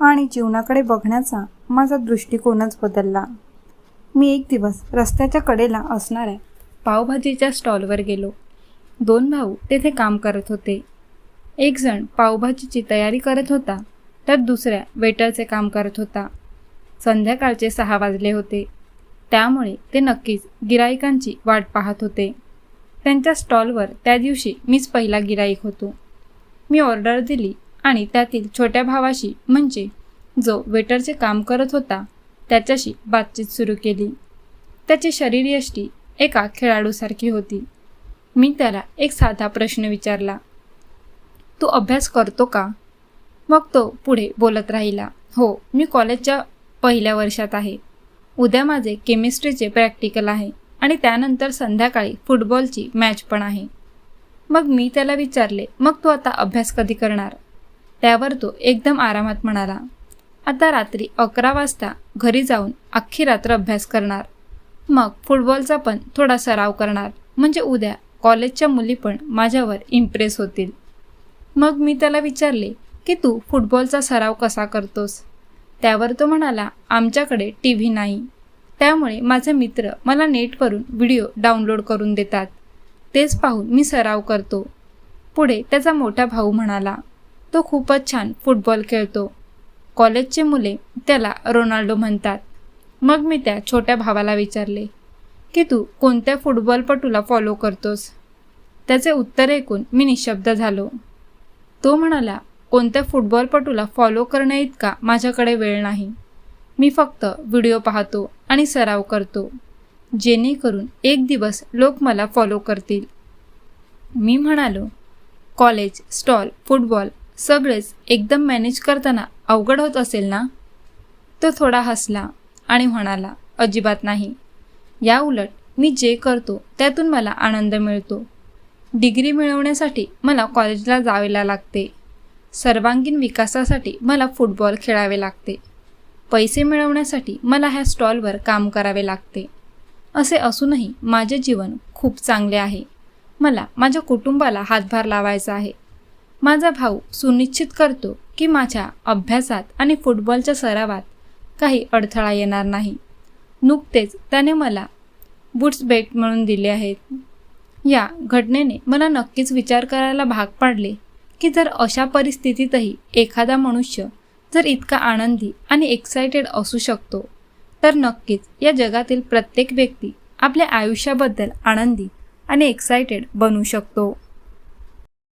आणि जीवनाकडे बघण्याचा माझा दृष्टिकोनच बदलला. मी एक दिवस रस्त्याच्या कडेला असणाऱ्या पावभाजीच्या स्टॉलवर गेलो. दोन भाऊ तेथे काम करत होते. एकजण पावभाजीची तयारी करत होता तर दुसऱ्या वेटरचे काम करत होता. संध्याकाळचे सहा वाजले होते. त्यामुळे ते नक्कीच गिराईकांची वाट पाहत होते. त्यांच्या स्टॉलवर त्या दिवशी मीच पहिला गिराईक होतो. मी ऑर्डर दिली आणि त्यातील छोट्या भावाशी म्हणजे जो वेटरचे काम करत होता त्याच्याशी बातचीत सुरू केली. त्याची शरीरयष्टी एका खेळाडूसारखी होती. मी त्याला एक साधा प्रश्न विचारला तू अभ्यास करतो का? मग तो पुढे बोलत राहिला हो मी कॉलेजच्या पहिल्या वर्षात आहे. उद्या माझे केमिस्ट्रीचे प्रॅक्टिकल आहे आणि त्यानंतर संध्याकाळी फुटबॉलची मॅच पण आहे. मग मी त्याला विचारले मग तू आता अभ्यास कधी करणार? त्यावर तो एकदम आरामात म्हणाला आता रात्री अकरा वाजता घरी जाऊन अख्खी रात्र अभ्यास करणार. मग फुटबॉलचा पण थोडा सराव करणार. म्हणजे उद्या कॉलेजच्या मुली पण माझ्यावर इम्प्रेस होतील. मग मी त्याला विचारले की तू फुटबॉलचा सराव कसा करतोस? त्यावर तो म्हणाला आमच्याकडे टी व्ही नाही. त्यामुळे माझे मित्र मला नेटवरून व्हिडिओ डाउनलोड करून देतात. तेच पाहून मी सराव करतो. पुढे त्याचा मोठा भाऊ म्हणाला तो खूपच छान फुटबॉल खेळतो. कॉलेजचे मुले त्याला रोनाल्डो म्हणतात. मग मी त्या छोट्या भावाला विचारले की तू कोणत्या फुटबॉलपटूला फॉलो करतोस? त्याचे उत्तर ऐकून मी निशब्द झालो. तो म्हणाला कोणत्या फुटबॉलपटूला फॉलो करण्याइतका माझ्याकडे वेळ नाही. मी फक्त व्हिडिओ पाहतो आणि सराव करतो. जेणेकरून एक दिवस लोक मला फॉलो करतील. मी म्हणालो कॉलेज स्टॉल फुटबॉल सगळेच एकदम मॅनेज करताना अवघड होत असेल ना? तो थोडा हसला आणि म्हणाला अजिबात नाही. या उलट मी जे करतो त्यातून मला आनंद मिळतो. डिग्री मिळवण्यासाठी मला कॉलेजला जावेला लागते. सर्वांगीण विकासासाठी मला फुटबॉल खेळावे लागते. पैसे मिळवण्यासाठी मला ह्या स्टॉलवर काम करावे लागते. असे असूनही माझे जीवन खूप चांगले आहे. मला माझ्या कुटुंबाला हातभार लावायचा आहे. माझा भाऊ सुनिश्चित करतो की माझ्या अभ्यासात आणि फुटबॉलच्या सरावात काही अडथळा येणार नाही. नुकतेच त्याने मला बुट्स बेट म्हणून दिले आहेत. या घटनेने मला नक्कीच विचार करायला भाग पाडले की जर अशा परिस्थितीतही एखादा मनुष्य जर इतका आनंदी आणि एक्सायटेड असू शकतो तर नक्कीच या जगातील प्रत्येक व्यक्ती आपल्या आयुष्याबद्दल आनंदी आणि एक्सायटेड बनू शकतो.